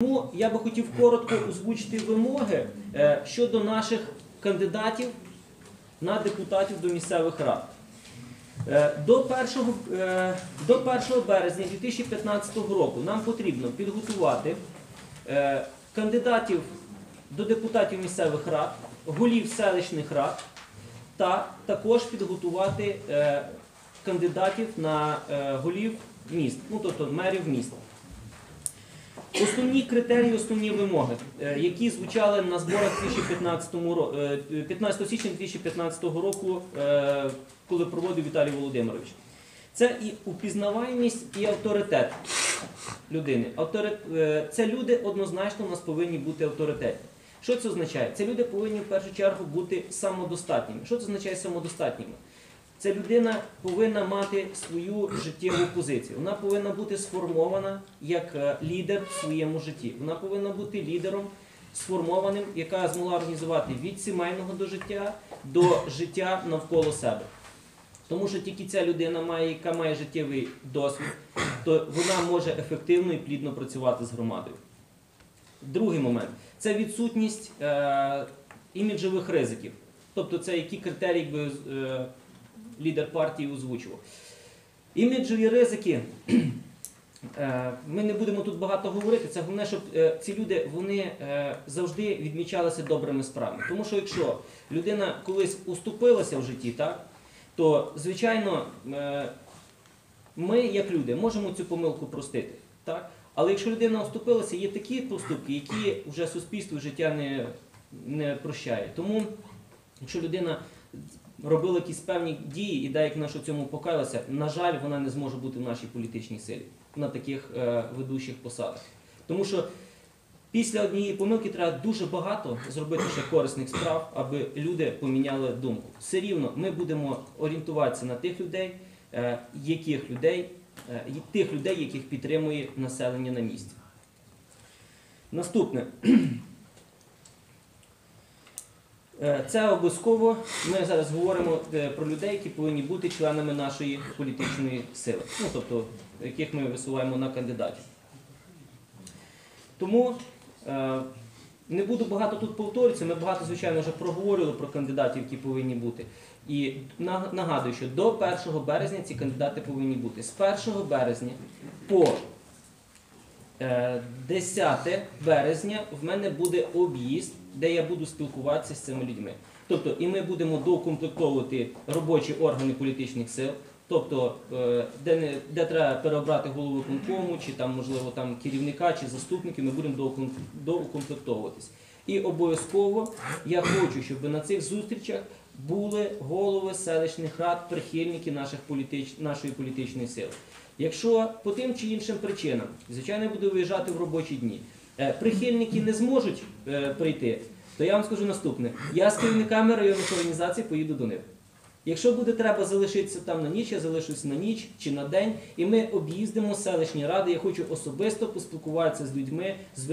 Тому я би хотів коротко озвучити вимоги е, щодо наших кандидатів на депутатів до місцевих рад. Е, До 1, е, до 1 березня 2015 року нам потрібно підготувати кандидатів до депутатів місцевих рад, голів селищних рад та також підготувати кандидатів на голів міст, ну тобто мерів міст. Основні критерії, основні вимоги, е, які звучали на зборах 2015 ро- е, 15 січня 2015 року, е, коли проводив Віталій Володимирович. Це і упізнаваємість, і авторитет людини. Це люди однозначно у нас повинні бути авторитетні. Що це означає? Це люди повинні в першу чергу бути самодостатніми. Що це означає самодостатніми? Ця людина повинна мати свою життєву позицію. Вона повинна бути сформована як е, лідер в своєму житті. Вона повинна бути лідером сформованим, яка змогла організувати від сімейного до життя до життя навколо себе. Тому що тільки ця людина має, яка має життєвий досвід, то вона може ефективно і плідно працювати з громадою. Другий момент це відсутність е, іміджових ризиків. Тобто це які критерії якби, е, лідер партії озвучував. Іміджові ризики. е, Ми не будемо тут багато говорити. Це головне, щоб е, ці люди вони е, завжди відмічалися добрими справами. Тому що якщо людина колись уступилася в житті, так, то звичайно ми, як люди, можемо цю помилку простити. Так? Але якщо людина оступилася, є такі поступки, які вже суспільство життя не, не прощає. Тому, якщо людина робила якісь певні дії і деякі на що цьому покаялася, на жаль, вона не зможе бути в нашій політичній силі на таких е, ведучих посадах. Тому що після однієї помилки треба дуже багато зробити ще корисних справ, аби люди поміняли думку. Все рівно ми будемо орієнтуватися на тих людей, е, яких людей, е, тих людей, яких підтримує населення на місці. Наступне. Е, Це обов'язково. Ми зараз говоримо е, про людей, які повинні бути членами нашої політичної сили, ну тобто, яких ми висуваємо на кандидатів. Тому е, не буду багато тут повторюватися, ми багато, звичайно, вже проговорили про кандидатів, які повинні бути. І нагадую, що до 1 березня ці кандидати повинні бути. З 1 березня по 10 березня в мене буде об'їзд, де я буду спілкуватися з цими людьми. Тобто, і ми будемо доукомплектовувати робочі органи політичних сил. Тобто, е, де, не, де треба переобрати голову виконкому, чи там, можливо, там керівника чи заступників, ми будемо доуком- доукомплектовуватись. І обов'язково я хочу, щоб на цих зустрічах були голови селищних рад, прихильники наших політич... нашої політичної сили. Якщо по тим чи іншим причинам, звичайно, я буду виїжджати в робочі дні, е, прихильники не зможуть е, прийти, то я вам скажу наступне: я з керівниками районних організацій поїду до них. Якщо буде треба залишитися там на ніч, я залишусь на ніч чи на день, і ми об'їздимо селищні ради. Я хочу особисто поспілкуватися з людьми,